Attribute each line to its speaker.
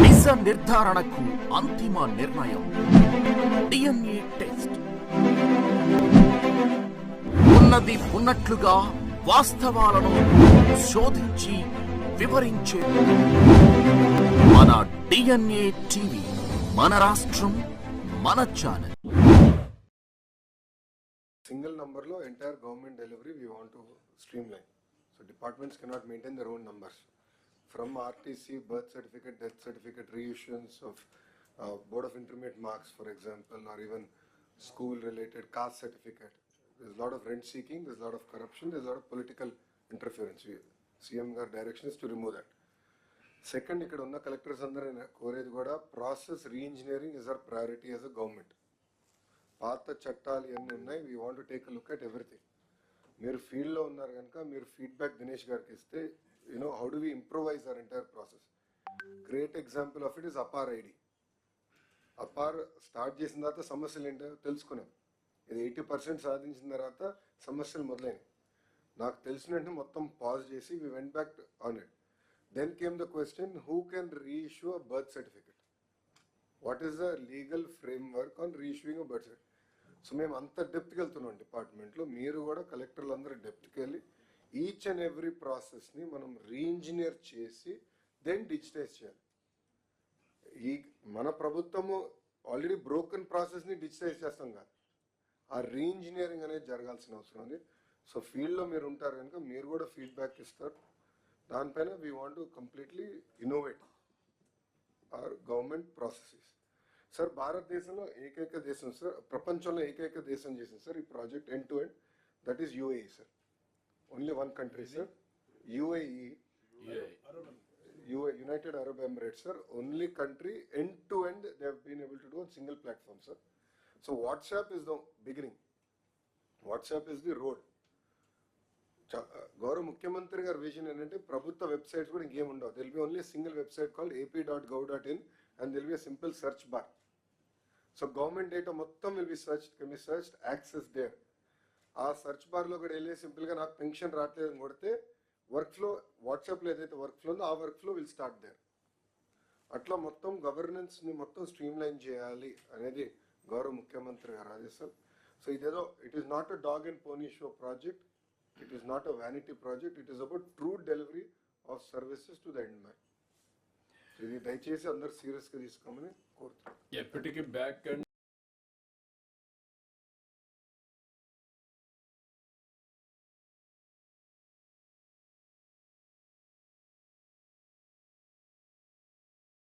Speaker 1: విష నిర్ధారణకు అంతిమ నిర్ణయం. డిఎన్ఏ టెస్ట్ ఉన్నది ఉన్నట్లుగా వాస్తవాలను శోధించి వివరించే. మన డిఎన్ఏ టీవీ మన రాష్ట్రం మన ఛానల్
Speaker 2: సింగిల్ నంబర్లో entire government delivery we want to streamline so departments cannot maintain their own numbers From RTC, birth certificate, death certificate, reissuance of uh, board of intermediate marks, for example, or even school related caste certificate. There's a lot of rent seeking, there's a lot of corruption, there's a lot of political interference. We- CM గారి direction is to remove that. Second ఇక్కడ ఉన్న collectors అందరూ కోరేది కూడా process reengineering is our priority as a government పాత చట్టాలు ఇవన్నీ ఉన్నాయి we want take look at everything మీరు ఫీల్డ్లో ఉన్నారు కనుక మీరు ఫీడ్బ్యాక్ దినేష్ గారికి ఇస్తే you know how do we improvise our entire process great example of it is APAAR ID APAAR start చేసిన తర్వాత సమస్యలు ఏంటో తెలుసుకున్నాం. ఇది ఎయిటీ పర్సెంట్ సాధించిన తర్వాత సమస్యలు మొదలైనవి. నాకు తెలిసిన వెంటనే మొత్తం పాజ్ చేసి we went back on it then came the question who can reissue a birth certificate what is the legal framework on reissuing a birth certificate so మేము అంత డెప్త్కి వెళ్తున్నాం డిపార్ట్మెంట్లో మీరు కూడా కలెక్టర్లు అందరూ డెప్త్కి వెళ్ళి ఈచ్ అండ్ ఎవ్రీ ప్రాసెస్ని మనం రీఇంజనీర్ చేసి దెన్ డిజిటైజ్ చేయాలి. ఈ మన ప్రభుత్వము ఆల్రెడీ బ్రోకెన్ ప్రాసెస్ని డిజిటైజ్ చేస్తాం కాదు. ఆ రీఇంజనీరింగ్ అనేది జరగాల్సిన అవసరం ఉంది. సో ఫీల్డ్లో మీరు ఉంటారు కనుక మీరు కూడా ఫీడ్బ్యాక్ ఇస్తారు. దానిపైన we want to completely innovate our government processes sir భారతదేశంలో ఏకైక దేశం సార్ ప్రపంచంలో ఏకైక దేశం చేసింది సార్ ఈ project end to end that is UAE sir only one country sir UAE UA United Arab Emirates sir only country end to end they have been able to do single platform sir so WhatsApp is the beginning WhatsApp is the road గౌరవ ముఖ్యమంత్రి గారి vision ఏంటంటే ప్రభుత్వ websites కూడా ఇంకేం ఉండవు will be only single website call AP dot gov dot in and will be simple search bar so government data మొత్తం will be search can be search access there ఆ సెర్చ్ బార్లో కూడా వెళ్ళి సింపుల్గా నాకు పెన్షన్ రావట్లేదు అని కొడితే వర్క్ ఫ్లో వాట్సాప్లో ఏదైతే వర్క్ ఫ్లో ఉందో ఆ workflow will start there అట్లా మొత్తం గవర్నెన్స్ని మొత్తం స్ట్రీమ్ లైన్ చేయాలి అనేది గౌరవ ముఖ్యమంత్రి గారు ఆదేశం. సో ఇదేదో it is not a dog and pony show project it is not a vanity project it is about true delivery of services to the end man ఇది దయచేసి అందరు సీరియస్గా తీసుకోమని కోరుతున్నాను.
Speaker 3: ఎప్పటికీ బ్యాక్ అండ్